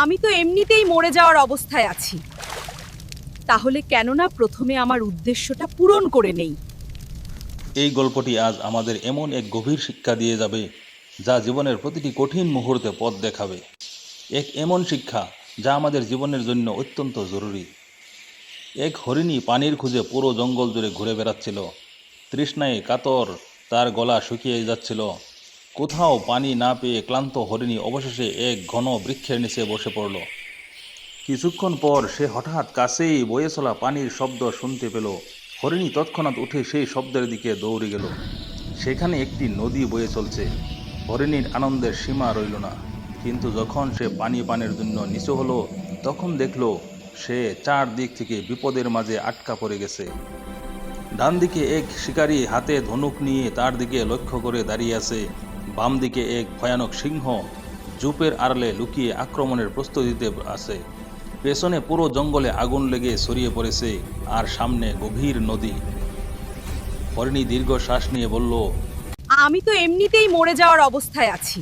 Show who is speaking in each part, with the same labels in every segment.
Speaker 1: আমি তো এমনিতেই মরে যাওয়ার অবস্থায় আছি। তাহলে কেন না প্রথমে আমার উদ্দেশ্যটা পূরণ করে নেই।
Speaker 2: এই গল্পটি আজ আমাদের এমন এক গভীর শিক্ষা দিয়ে যাবে, যা জীবনের প্রতিটি কঠিন মুহূর্তে পথ দেখাবে। এক এমন শিক্ষা, যা আমাদের জীবনের জন্য অত্যন্ত জরুরি। এক হরিণী পানির খুঁজে পুরো জঙ্গল জুড়ে ঘুরে বেড়াচ্ছিল। তৃষ্ণায় কাতর, তার গলা শুকিয়ে যাচ্ছিল। কোথাও পানি না পেয়ে ক্লান্ত হরিণী অবশেষে এক ঘন বৃক্ষের নিচে বসে পড়ল। কিছুক্ষণ পর সে হঠাৎ কাছেই বয়ে চলা পানির শব্দ শুনতে পেল। হরিণী তৎক্ষণাৎ উঠে সেই শব্দের দিকে দৌড়ে গেল। সেখানে একটি নদী বয়ে চলছে। হরিণীর আনন্দের সীমা রইল না। কিন্তু যখন সে পানি পানের জন্য নিচু হলো, তখন দেখল সে চার দিক থেকে বিপদের মাঝে আটকা পড়ে গেছে। ডান দিকে এক শিকারী হাতে ধনুক নিয়ে তার দিকে লক্ষ্য করে দাঁড়িয়ে আছে। বাম দিকে এক ভয়ানক সিংহ জুপের আড়ালে লুকিয়ে আক্রমণের প্রস্তুতিতে আছে। পেছনে পুরো জঙ্গলে আগুন লেগে ছড়িয়ে পড়েছে আর সামনে গভীর নদী। হরিণী দীর্ঘ শ্বাস নিয়ে বলল
Speaker 1: আমি তো এমনিতেই মরে যাওয়ার অবস্থায় আছি।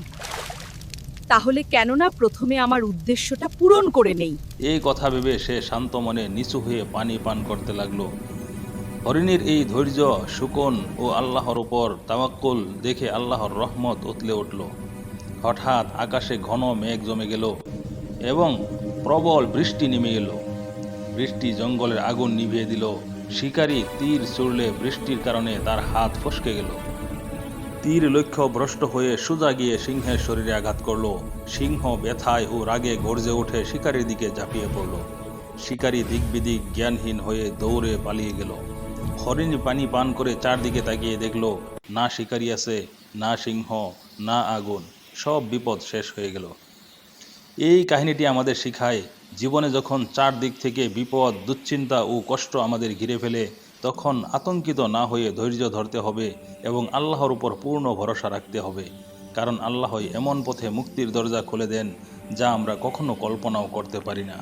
Speaker 1: তাহলে কেন না প্রথমে আমার উদ্দেশ্যটা পূরণ করে নেই?
Speaker 2: এই কথা ভেবে সে শান্ত মনে নিচু হয়ে পানি পান করতে লাগল। হরিণীর এই ধৈর্য, শুকন ও আল্লাহর উপর তাওয়াক্কুল দেখে আল্লাহর রহমত উতলে উঠল। হঠাৎ আকাশে ঘন মেঘ জমে গেল এবং প্রবল বৃষ্টি নেমে এলো। বৃষ্টি জঙ্গলের আগুন নিভিয়ে দিল। শিকারী তীর ছুড়লে বৃষ্টির কারণে তার হাত ফসকে গেল। তীর লক্ষ্য ভ্রষ্ট হয়ে সোজা গিয়ে সিংহের শরীরে আঘাত করল। সিংহ ব্যথায় ও রাগে গর্জে উঠে শিকারীর দিকে ঝাঁপিয়ে পড়ল। শিকারী দিকবিদিক জ্ঞানহীন হয়ে দৌড়ে পালিয়ে গেল। হরিণী পানি পান করে চারদিকে তাকিয়ে দেখল, না শিকারী আছে, না সিংহ, না আগুন, সব বিপদ শেষ হয়ে গেল। এই কাহিনীটি আমাদের শিখায়, জীবনে যখন চারদিক থেকে বিপদ, দুশ্চিন্তা ও কষ্ট আমাদের ঘিরে ফেলে, তখন আতঙ্কিত না হয়ে ধৈর্য ধরতে হবে এবং আল্লাহর উপর পূর্ণ ভরসা রাখতে হবে। কারণ আল্লাহই এমন পথে মুক্তির দরজা খুলে দেন, যা আমরা কখনো কল্পনাও করতে পারি না।